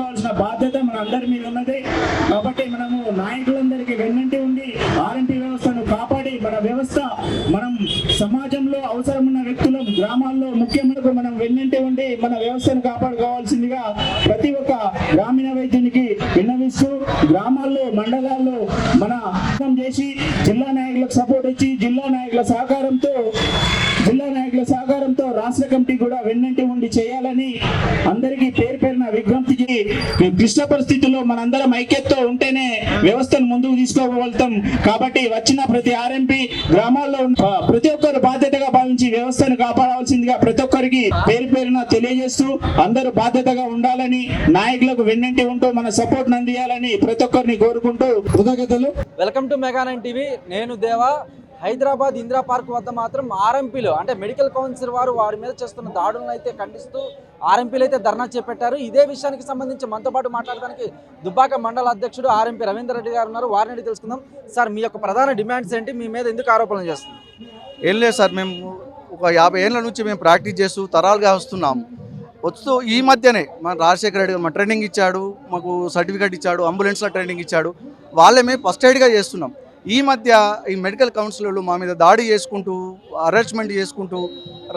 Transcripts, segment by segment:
కాపాడుకోవాల్సిన బాధ్యత మన అందరి మీద ఉన్నది. కాబట్టి మనము నాయకులందరికీ వెన్నంటి ఉండి ఆర్ఎంటీ వ్యవస్థను కాపాడి మన వ్యవస్థ మనం సమాజంలో అవసరం ఉన్న వ్యక్తులు గ్రామాల్లో ముఖ్యమంత్రి మనం వెన్నంటి ఉండి మన వ్యవస్థను కాపాడుకోవాల్సిందిగా ప్రతి ఒక్క గ్రామీణ వైద్యునికి విన్నవిస్తూ గ్రామాల్లో మండలాల్లో మన అర్థం చేసి జిల్లా నాయకులకు సపోర్ట్ ఇచ్చి జిల్లా నాయకుల సహకారంతో జిల్లా నాయకుల సహకారంతో రాష్ట్ర కమిటీ కూడా వెన్నంటి ఉండి చేయాలని అందరికీ క్లిష్ట పరిస్థితుల్లో మనందరం ఐక్యతతో ఉంటేనే వ్యవస్థను ముందుకు తీసుకోగలుగుతాం కాబట్టి వచ్చిన ప్రతి ఆర్ఎంపీ గ్రామాల్లో ప్రతి ఒక్కరు బాధ్యతగా భావించి వ్యవస్థను కాపాడవలసిందిగా ప్రతి ఒక్కరికి పేరు పేరున తెలియజేస్తూ అందరూ బాధ్యతగా ఉండాలని నాయకులకు వెన్నంటి ఉంటూ మన సపోర్ట్ అందియాలని ప్రతి ఒక్కరిని కోరుకుంటూ కృతజ్ఞతలు. Welcome to mega nine TV. నేను దేవా. హైదరాబాద్ ఇందిరా పార్క్ వద్ద మాత్రం ఆర్ఎంపీలు అంటే మెడికల్ కౌన్సిల్ వారు వారి మీద చేస్తున్న దాడులను అయితే ఖండిస్తూ ఆర్ఎంపీలు అయితే ధర్నా చేపట్టారు. ఇదే విషయానికి సంబంధించి మనతో పాటు మాట్లాడడానికి దుబ్బాక మండల అధ్యక్షుడు ఆర్ఎంపీ రవీందర్ రెడ్డి గారు ఉన్నారు. వారిని తెలుసుకుందాం. సార్ మీ యొక్క ప్రధాన డిమాండ్స్ ఏంటి? మీ మీద ఎందుకు ఆరోపణలు చేస్తున్నారు? ఏం లేదు సార్ మేము ఒక యాభై ఏళ్ళ నుంచి మేము ప్రాక్టీస్ చేస్తూ తరాలుగా వస్తున్నాం. వస్తూ ఈ మధ్యనే మన రాజశేఖర రెడ్డి మా ట్రైనింగ్ ఇచ్చాడు మాకు సర్టిఫికేట్ ఇచ్చాడు అంబులెన్స్లో ట్రైనింగ్ ఇచ్చాడు. వాళ్ళే మేము ఫస్ట్ ఎయిడ్గా చేస్తున్నాం. ఈ మధ్య ఈ మెడికల్ కౌన్సిలర్లు మా మీద దాడి చేసుకుంటూ అరెస్ట్మెంట్ చేసుకుంటూ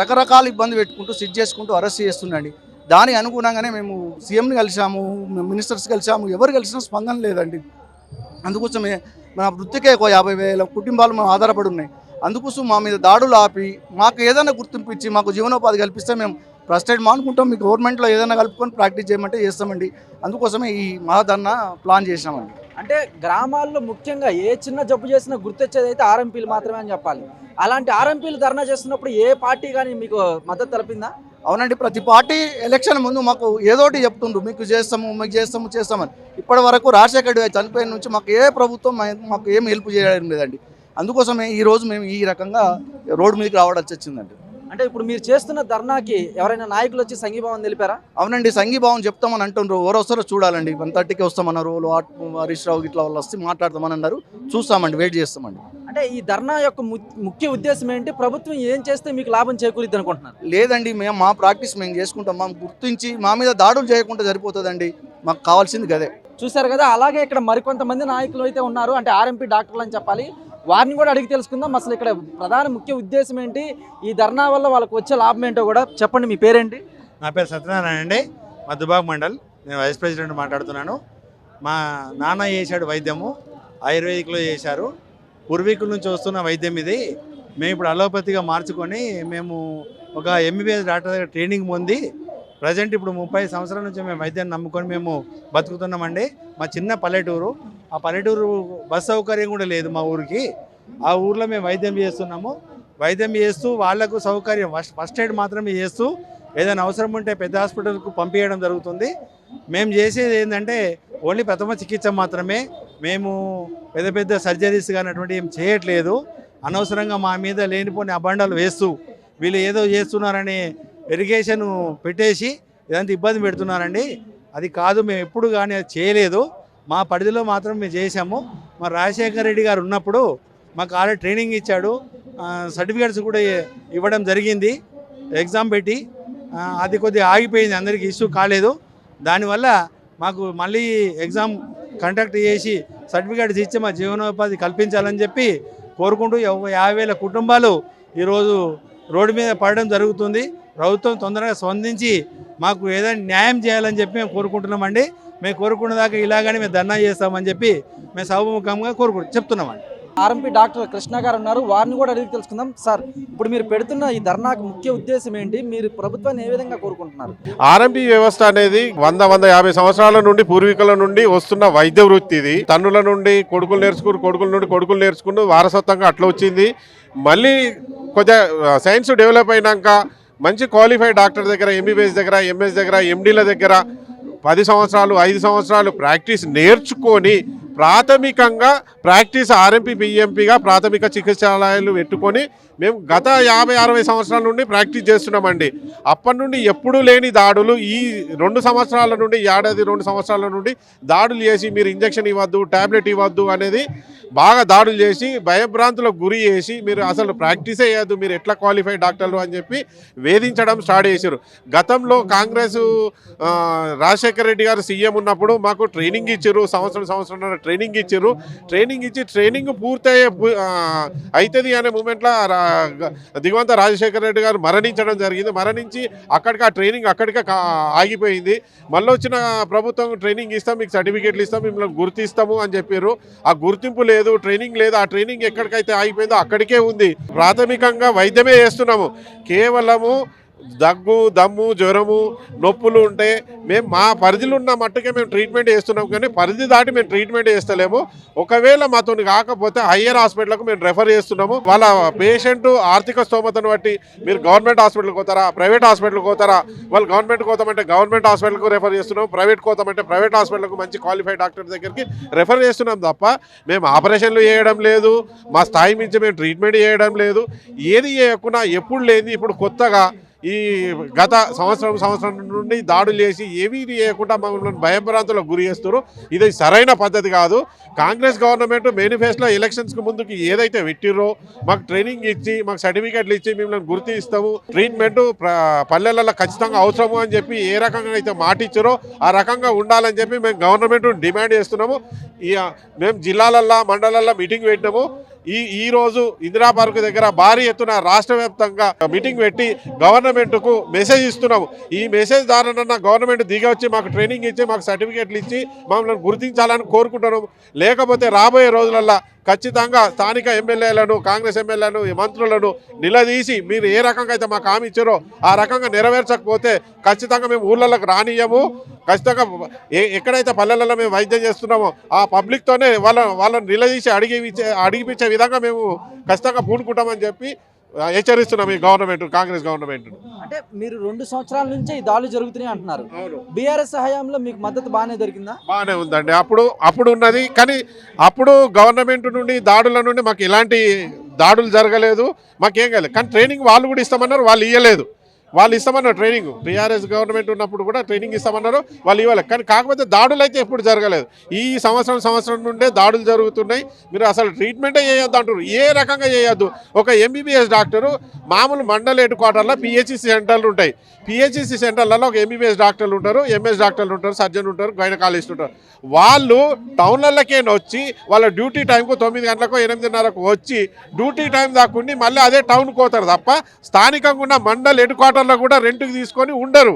రకరకాల ఇబ్బంది పెట్టుకుంటూ సిట్ చేసుకుంటూ అరెస్ట్ చేస్తుండండి. దానికి అనుగుణంగానే మేము సీఎంని కలిసాము మినిస్టర్స్ కలిసాము ఎవరు కలిసినా స్పందన లేదండి. అందుకోసమే మన వృత్తికే ఒక యాభై వేల కుటుంబాలు మేము ఆధారపడి ఉన్నాయి. అందుకోసం మా మీద దాడులు ఆపి మాకు ఏదైనా గుర్తింపు ఇచ్చి మాకు జీవనోపాధి కల్పిస్తే మేము ప్రస్టేట్ మానుకుంటాం మీ గవర్నమెంట్లో ఏదైనా కలుపుకొని ప్రాక్టీస్ చేయమంటే చేస్తామండి. అందుకోసమే ఈ మహాధర్నా ప్లాన్ చేసినామండి. అంటే గ్రామాల్లో ముఖ్యంగా ఏ చిన్న జబ్బు చేసినా గుర్తొచ్చేది అయితే ఆర్ఎంపీలు మాత్రమే అని చెప్పాలి. అలాంటి ఆర్ఎంపీలు ధర్నా చేస్తున్నప్పుడు ఏ పార్టీ కానీ మీకు మద్దతు తెలిపిందా? అవునండి ప్రతి పార్టీ ఎలక్షన్ ముందు మాకు ఏదోటి చెప్తుండ్రు. మీకు చేస్తాము మీకు చేస్తాము చేస్తామని. ఇప్పటి వరకు రాజశేఖర్ రెడ్డి చనిపోయిన నుంచి మాకు ఏ ప్రభుత్వం మాకు ఏం హెల్ప్ చేయడం లేదండి. అందుకోసమే ఈరోజు మేము ఈ రకంగా రోడ్డు మీదకి రావడం వచ్చిందండి. అంటే ఇప్పుడు మీరు చేస్తున్న ధర్నాకి ఎవరైనా నాయకులు వచ్చి సంఘీభావం తెలిపారా అవునండి సంఘీభావం చెప్తామని అంటుండ్రు. ఎవరు వస్తారో చూడాలండి. వన్ థర్టీకి వస్తామన్నారు. హరీష్ రావు ఇట్లా వాళ్ళు వస్తే మాట్లాడతామని అన్నారు. చూస్తామండి వెయిట్ చేస్తామండి. అంటే ఈ ధర్నా యొక్క ము- ముఖ్య ఉద్దేశం ఏంటి? ప్రభుత్వం ఏం చేస్తే మీకు లాభం చేకూరిద్ది అనుకుంటున్నారు? లేదండి మేము మా ప్రాక్టీస్ మేము చేసుకుంటాం. మాకు గుర్తించి మా మీద దాడులు చేయకుండా సరిపోతుందండి. మాకు కావాల్సింది గదే. చూశారు కదా అలాగే ఇక్కడ మరికొంతమంది నాయకులు అయితే ఉన్నారు. అంటే ఆర్ఎంపీ డాక్టర్లు అని చెప్పాలి వారిని కూడా అడిగి తెలుసుకుందాం. అసలు ఇక్కడ ప్రధాన ముఖ్య ఉద్దేశం ఏంటి? ఈ ధర్నా వల్ల వాళ్ళకి వచ్చే లాభం ఏంటో కూడా చెప్పండి. మీ పేరేంటి? నా పేరు సత్యనారాయణ అండి. మా దుబాగ్ మండల్. నేను వైస్ ప్రెసిడెంట్ మాట్లాడుతున్నాను. మా నాన్న చేశాడు వైద్యము. ఆయుర్వేదిక్లో చేశారు. పూర్వీకుల నుంచి వస్తున్న వైద్యం ఇది. మేము ఇప్పుడు అలోపతిగా మార్చుకొని మేము ఒక ఎంబీబీఎస్ డాక్టర్ దగ్గర ట్రైనింగ్ పొంది ప్రజెంట్ ఇప్పుడు ముప్పై సంవత్సరాల నుంచి మేము వైద్యాన్ని నమ్ముకొని మేము బతుకుతున్నామండి. మా చిన్న పల్లెటూరు ఆ పల్లెటూరు బస్ సౌకర్యం కూడా లేదు మా ఊరికి. ఆ ఊర్లో మేము వైద్యం చేస్తున్నాము. వైద్యం చేస్తూ వాళ్ళకు సౌకర్యం ఫస్ట్ ఫస్ట్ ఎయిడ్ మాత్రమే చేస్తూ ఏదైనా అవసరం ఉంటే పెద్ద హాస్పిటల్కు పంపించడం జరుగుతుంది. మేము చేసేది ఏంటంటే ఓన్లీ ప్రథమ చికిత్స మాత్రమే. మేము పెద్ద పెద్ద సర్జరీస్ కానీ అటువంటి ఏం చేయట్లేదు. అనవసరంగా మా మీద లేనిపోని అబండాలు వేస్తూ వీళ్ళు ఏదో చేస్తున్నారని ఇరిగేషన్ పెట్టేసి ఇదంతా ఇబ్బంది పెడుతున్నారండి. అది కాదు మేము ఎప్పుడు కానీ అది చేయలేదు. మా పరిధిలో మాత్రం మేము చేశాము. మా రాజశేఖర రెడ్డి గారు ఉన్నప్పుడు మాకు ఆల్రెడీ ట్రైనింగ్ ఇచ్చాడు. సర్టిఫికేట్స్ కూడా ఇవ్వడం జరిగింది. ఎగ్జామ్ పెట్టి అది కొద్దిగా ఆగిపోయింది. అందరికీ ఇష్యూ కాలేదు. దానివల్ల మాకు మళ్ళీ ఎగ్జామ్ కండక్ట్ చేసి సర్టిఫికేట్స్ ఇచ్చి మా జీవనోపాధి కల్పించాలని చెప్పి కోరుకుంటూ యాభై వేల కుటుంబాలు ఈరోజు రోడ్డు మీద పడడం జరుగుతుంది. ప్రభుత్వం తొందరగా స్పందించి మాకు ఏదైనా న్యాయం చేయాలని చెప్పి మేము కోరుకుంటున్నామండి. మేము కోరుకున్న దాకా ఇలాగనే మేము ధర్నా చేస్తామని చెప్పి మేము సభముఖంగా కోరుకు చెప్తున్నామండి. ఆర్ఎంపీ డాక్టర్ కృష్ణ గారు ఉన్నారు. వారిని కూడా అడిగి తెలుసుకుందాం. సార్ ఇప్పుడు మీరు పెడుతున్న ఈ ధర్నాకు ముఖ్య ఉద్దేశం ఏంటి? మీరు ప్రభుత్వాన్ని ఏ విధంగా కోరుకుంటున్నారు? ఆర్ఎంపీ వ్యవస్థ అనేది వంద వంద యాభై సంవత్సరాల నుండి పూర్వీకుల నుండి వస్తున్న వైద్య వృత్తి ఇది. తన్నుల నుండి కొడుకులు నేర్చుకుని కొడుకుల నుండి కొడుకులు నేర్చుకుని వారసత్వంగా అట్లా వచ్చింది. మళ్ళీ కొద్దిగా సైన్స్ డెవలప్ అయినాక మంచి క్వాలిఫైడ్ డాక్టర్ దగ్గర ఎంబీబీఎస్ దగ్గర ఎంఎస్ దగ్గర ఎండీల దగ్గర పది సంవత్సరాలు ఐదు సంవత్సరాలు ప్రాక్టీస్ నేర్చుకొని ప్రాథమికంగా ప్రాక్టీస్ ఆర్ఎంపీ బిఎంపీగా ప్రాథమిక చికిత్సాలయాలు పెట్టుకొని మేము గత యాభై అరవై సంవత్సరాల నుండి ప్రాక్టీస్ చేస్తున్నామండి. అప్పటి నుండి ఎప్పుడూ లేని దాడులు ఈ రెండు సంవత్సరాల నుండి ఏడాది రెండు సంవత్సరాల నుండి దాడులు చేసి మీరు ఇంజక్షన్ ఇవ్వద్దు టాబ్లెట్ ఇవ్వద్దు అనేది బాగా దాడులు చేసి భయభ్రాంతులకు గురి చేసి మీరు అసలు ప్రాక్టీసే చేయద్దు మీరు ఎట్లా క్వాలిఫై డాక్టర్లు అని చెప్పి వేధించడం స్టార్ట్ చేశారు. గతంలో కాంగ్రెస్ రాజశేఖర రెడ్డి గారు సీఎం ఉన్నప్పుడు మాకు ట్రైనింగ్ ఇచ్చారు సంవత్సరం సంవత్సరం ట్రైనింగ్ ఇచ్చారు. ట్రైనింగ్ ట్రైనింగ్ ఇచ్చి ట్రైనింగ్ పూర్తయ్యే అవుతుంది అనే మూమెంట్లో దిగవంత రాజశేఖర రెడ్డి గారు మరణించడం జరిగింది. మరణించి అక్కడికి ఆ ట్రైనింగ్ అక్కడికే ఆగిపోయింది. మళ్ళీ వచ్చిన ప్రభుత్వం ట్రైనింగ్ ఇస్తాం మీకు సర్టిఫికేట్లు ఇస్తాం మిమ్మల్ని గుర్తిస్తాము అని చెప్పారు ఆ గుర్తింపు లేదు ట్రైనింగ్ లేదు. ఆ ట్రైనింగ్ ఎక్కడికైతే ఆగిపోయిందో అక్కడికే ఉంది. ప్రాథమికంగా వైద్యమే చేస్తున్నాము. కేవలము దగ్గు దమ్ము జ్వరము నొప్పులు ఉంటే మేము మా పరిధిలో ఉన్న మట్టుకే మేము ట్రీట్మెంట్ చేస్తున్నాం. కానీ పరిధి దాటి మేము ట్రీట్మెంట్ చేస్తలేము. ఒకవేళ మాతో కాకపోతే హయ్యర్ హాస్పిటల్కు మేము రెఫర్ చేస్తున్నాము. వాళ్ళ పేషెంట్ ఆర్థిక స్తోమతను బట్టి మీరు గవర్నమెంట్ హాస్పిటల్కి పోతారా? ప్రైవేట్ హాస్పిటల్కి పోతారా? వాళ్ళు గవర్నమెంట్ కోతామంటే గవర్నమెంట్ హాస్పిటల్కు రెఫర్ చేస్తున్నాం. ప్రైవేట్ కోతామంటే ప్రైవేట్ హాస్పిటల్కు మంచి క్వాలిఫైడ్ డాక్టర్ దగ్గరికి రెఫర్ చేస్తున్నాం తప్ప మేము ఆపరేషన్లు చేయడం లేదు. మా స్థాయి మించి మేము ట్రీట్మెంట్ చేయడం లేదు. ఏది చేయకుండా ఎప్పుడు లేని ఇప్పుడు కొత్తగా ఈ గత సంవత్సరం సంవత్సరం నుండి దాడులు చేసి ఏమీ చేయకుండా మమ్మల్ని భయభ్రాంతులకు గురి చేస్తారు ఇది సరైన పద్ధతి కాదు. కాంగ్రెస్ గవర్నమెంట్ మేనిఫెస్టోలో ఎలక్షన్స్కి ముందుకి ఏదైతే పెట్టిర్రో మాకు ట్రైనింగ్ ఇచ్చి మాకు సర్టిఫికెట్లు ఇచ్చి మిమ్మల్ని గుర్తిస్తాము ట్రీట్మెంట్ పల్లెలలో ఖచ్చితంగా అవసరము అని చెప్పి ఏ రకంగా అయితే మాటిచ్చారో ఆ రకంగా ఉండాలని చెప్పి మేము గవర్నమెంట్ డిమాండ్ చేస్తున్నాము. మేము జిల్లాలల్లో మండలాల్లో మీటింగ్ పెట్టినాము. ఈ ఈ రోజు ఇందిరా పార్క్ దగ్గర భారీ ఎత్తున రాష్ట్ర వ్యాప్తంగా మీటింగ్ పెట్టి గవర్నమెంట్కు మెసేజ్ ఇస్తున్నాము. ఈ మెసేజ్ ద్వారా గవర్నమెంట్ దిగొచ్చి వచ్చి మాకు ట్రైనింగ్ ఇచ్చి మాకు సర్టిఫికేట్లు ఇచ్చి మమ్మల్ని గుర్తించాలని కోరుకుంటున్నాము. లేకపోతే రాబోయే రోజులల్లో ఖచ్చితంగా స్థానిక ఎమ్మెల్యేలను కాంగ్రెస్ ఎమ్మెల్యేలను మంత్రులను నిలదీసి మీరు ఏ రకంగా అయితే మాకు హామీ ఇచ్చారో ఆ రకంగా నెరవేర్చకపోతే ఖచ్చితంగా మేము ఊళ్ళలోకి రానియము ఖచ్చితంగా ఎక్కడైతే పల్లెలలో మేము వైద్యం చేస్తున్నామో ఆ పబ్లిక్తోనే వాళ్ళ వాళ్ళని నిలదీసి అడిగి అడిగిపించే విధంగా మేము ఖచ్చితంగా పూనుకుంటామని చెప్పి హెచ్చరిస్తున్నాం ఈ గవర్నమెంట్ కాంగ్రెస్ గవర్నమెంట్. అంటే మీరు రెండు సంవత్సరాల నుంచే ఈ దాడులు జరుగుతున్నాయి అంటున్నారు. బీఆర్ఎస్ హయాంలో మీకు మద్దతు బాగానే దొరికిందా? బాగానే ఉందండి. అప్పుడు అప్పుడు ఉన్నది కానీ అప్పుడు గవర్నమెంట్ నుండి దాడుల నుండి మాకు ఎలాంటి దాడులు జరగలేదు మాకేం కాలేదు. కానీ ట్రైనింగ్ వాళ్ళు కూడా ఇస్తామన్నారు వాళ్ళు ఇవ్వలేదు వాళ్ళు ఇస్తామన్నారు ట్రైనింగ్ టీఆర్ఎస్ గవర్నమెంట్ ఉన్నప్పుడు కూడా ట్రైనింగ్ ఇస్తామన్నారు. వాళ్ళు ఇవ్వలేదు కానీ కాకపోతే దాడులు అయితే ఎప్పుడు జరగలేదు. ఈ సంవత్సరం సంవత్సరం నుండే దాడులు జరుగుతున్నాయి. మీరు అసలు ట్రీట్మెంటే చేయొద్దు అంటారు ఏ రకంగా చేయొద్దు. ఒక ఎంబీబీఎస్ డాక్టరు మామూలు మండల హెడ్ క్వార్టర్లో పిహెచ్సి సెంటర్లు ఉంటాయి. పిహెచ్సి సెంటర్లలో ఒక ఎంబీబీఎస్ డాక్టర్లు ఉంటారు. ఎంఎస్ డాక్టర్లు ఉంటారు. సర్జన్ ఉంటారు. గైనకాలజిస్ట్ ఉంటారు. వాళ్ళు టౌన్లలోకే వచ్చి వాళ్ళ డ్యూటీ టైంకు తొమ్మిది గంటలకు ఎనిమిదిన్నరకు వచ్చి డ్యూటీ టైం దాకుండి మళ్ళీ అదే టౌన్కి పోతారు తప్ప స్థానికంగా ఉన్న మండల్ హెడ్ క్వార్టర్ క్వార్టర్లో కూడా రెంట్కి తీసుకొని ఉండరు.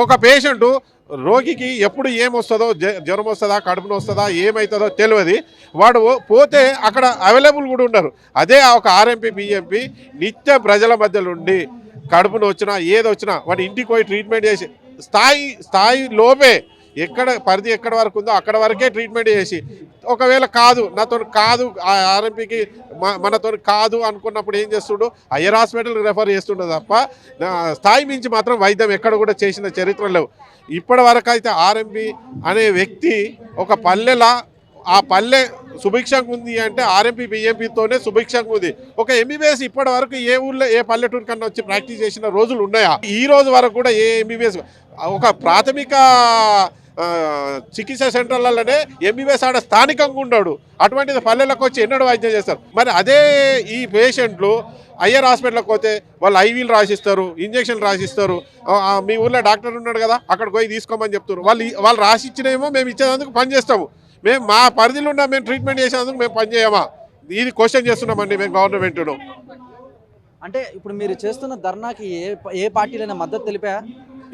ఒక పేషెంట్ రోగికి ఎప్పుడు ఏం వస్తుందో జ- జ్వరం వస్తుందా కడుపున వస్తుందా ఏమవుతుందో తెలియదు వాడు పోతే అక్కడ అవైలబుల్ కూడా ఉండరు. అదే ఒక ఆర్ఎంపీ బిఎంపీ నిత్య ప్రజల మధ్యలో ఉండి కడుపున వచ్చినా ఏది వచ్చినా వాడి ఇంటికి పోయి ట్రీట్మెంట్ చేసి స్థాయి స్థాయి లోపే ఎక్కడ పరిధి ఎక్కడ వరకు ఉందో అక్కడ వరకే ట్రీట్మెంట్ చేసి ఒకవేళ కాదు నాతో కాదు ఆ ఆర్ఎంపీకి మనతో కాదు అనుకున్నప్పుడు ఏం చేస్తుండు? హయ్యర్ హాస్పిటల్కి రెఫర్ చేస్తుండే తప్ప నా స్థాయి మించి మాత్రం వైద్యం ఎక్కడ కూడా చేసిన చరిత్ర లేవు. ఇప్పటి వరకు అయితే ఆర్ఎంపీ అనే వ్యక్తి ఒక పల్లెలా ఆ పల్లె సుభిక్షంగా ఉంది అంటే ఆర్ఎంపీ బిఎంపీతోనే సుభిక్షంగా ఉంది. ఒక ఎంబీబీఎస్ ఇప్పటి వరకు ఏ ఊళ్ళో ఏ పల్లెటూరు కన్నా వచ్చి ప్రాక్టీస్ చేసిన రోజులు ఉన్నాయా? ఈ రోజు వరకు కూడా ఏ ఎంబీబీఎస్ ఒక ప్రాథమిక చికిత్స సెంటర్లలోనే ఎంబీబీఎస్ ఆడ స్థానికంగా ఉండాడు. అటువంటిది పల్లెలకు వచ్చి ఎన్నడూ వైద్యం చేస్తారు. మరి అదే ఈ పేషెంట్లు ఐఆర్ హాస్పిటల్కి పోతే వాళ్ళు ఐవీలు రాసిస్తారు ఇంజక్షన్లు రాసిస్తారు. మీ ఊర్లో డాక్టర్ ఉన్నాడు కదా అక్కడికి పోయి తీసుకోమని చెప్తారు వాళ్ళు వాళ్ళు రాసిచ్చినేమో మేము ఇచ్చేందుకు పని చేస్తాము. మేము మా పరిధిలో ఉన్న మేము ట్రీట్మెంట్ చేసేందుకు మేము పని చేయమా? ఇది క్వశ్చన్ చేస్తున్నామండి మేము గవర్నమెంట్ను అంటే ఇప్పుడు మీరు చేస్తున్న ధర్నాకి ఏ ఏ పార్టీలైనా మద్దతు తెలిపా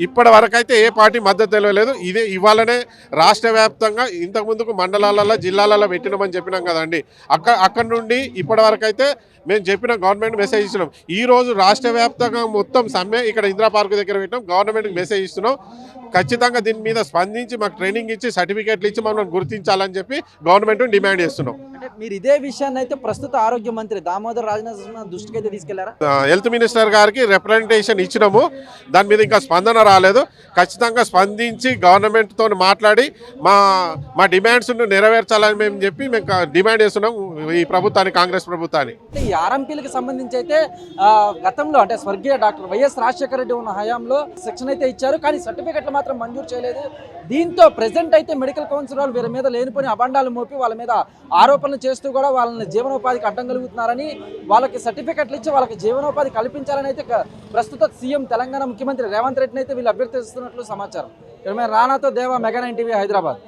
ఇప్పటి వరకైతే ఏ పార్టీ మద్దతు తెలియలేదు. ఇదే ఇవాళనే రాష్ట్ర వ్యాప్తంగా ఇంతకు ముందుకు మండలాలలో జిల్లాలలో పెట్టినామని చెప్పినాం కదండి అక్కడ అక్కడి నుండి ఇప్పటి వరకు అయితే మేము చెప్పిన గవర్నమెంట్ మెసేజ్ ఇస్తున్నాం. ఈ రోజు రాష్ట్ర వ్యాప్తంగా మొత్తం సమ్మె ఇక్కడ ఇందిరా పార్క్ దగ్గర పెట్టినాం. గవర్నమెంట్కి మెసేజ్ ఇస్తున్నాం. ఖచ్చితంగా దీని మీద స్పందించి మాకు ట్రైనింగ్ ఇచ్చి సర్టిఫికేట్లు ఇచ్చి మనం గుర్తించాలని చెప్పి గవర్నమెంట్ డిమాండ్ చేస్తున్నాం. అంటే మీరు ఇదే విషయాన్ని అయితే ప్రస్తుత ఆరోగ్య మంత్రి దామోదర్ రాజనరసింహ దృష్టికి అయితే తీసుకెళ్ళారా? హెల్త్ మినిస్టర్ గారికి రిప్రజెంటేషన్ ఇచ్చినాము. దాని మీద ఇంకా స్పందన రాలేదు. ఖచ్చితంగా స్పందించి గవర్నమెంట్తో మాట్లాడి మా మా డిమాండ్స్ను నెరవేర్చాలని మేము చెప్పి మేము డిమాండ్ చేస్తున్నాం ఈ ప్రభుత్వాన్ని కాంగ్రెస్ ప్రభుత్వాన్ని. ఈ ఆర్ఎంపీలకు సంబంధించి అయితే గతంలో అంటే స్వర్గీయ డాక్టర్ వైఎస్ రాజశేఖర రెడ్డి ఉన్న హయాంలో శిక్షణ అయితే ఇచ్చారు. కానీ సర్టిఫికెట్లు మాత్రం మాత్రం మంజూరు చేయలేదు. దీంతో ప్రెసెంట్ అయితే మెడికల్ కౌన్సిల్ వాళ్ళు వీరి మీద లేనిపోని అబండాలు మోపి వాళ్ళ మీద ఆరోపణలు చేస్తూ కూడా వాళ్ళని జీవనోపాధికి అడ్డం కలుగుతున్నారని వాళ్ళకి సర్టిఫికెట్లు ఇచ్చి వాళ్ళకి జీవనోపాధి కల్పించాలని అయితే ప్రస్తుత సీఎం తెలంగాణ ముఖ్యమంత్రి రేవంత్ రెడ్డిని అయితే వీళ్ళు అభ్యర్థిస్తున్నట్లు సమాచారం. ఇక్కడ మేము రానాతో దేవా మెగా నైన్ టీవీ హైదరాబాద్.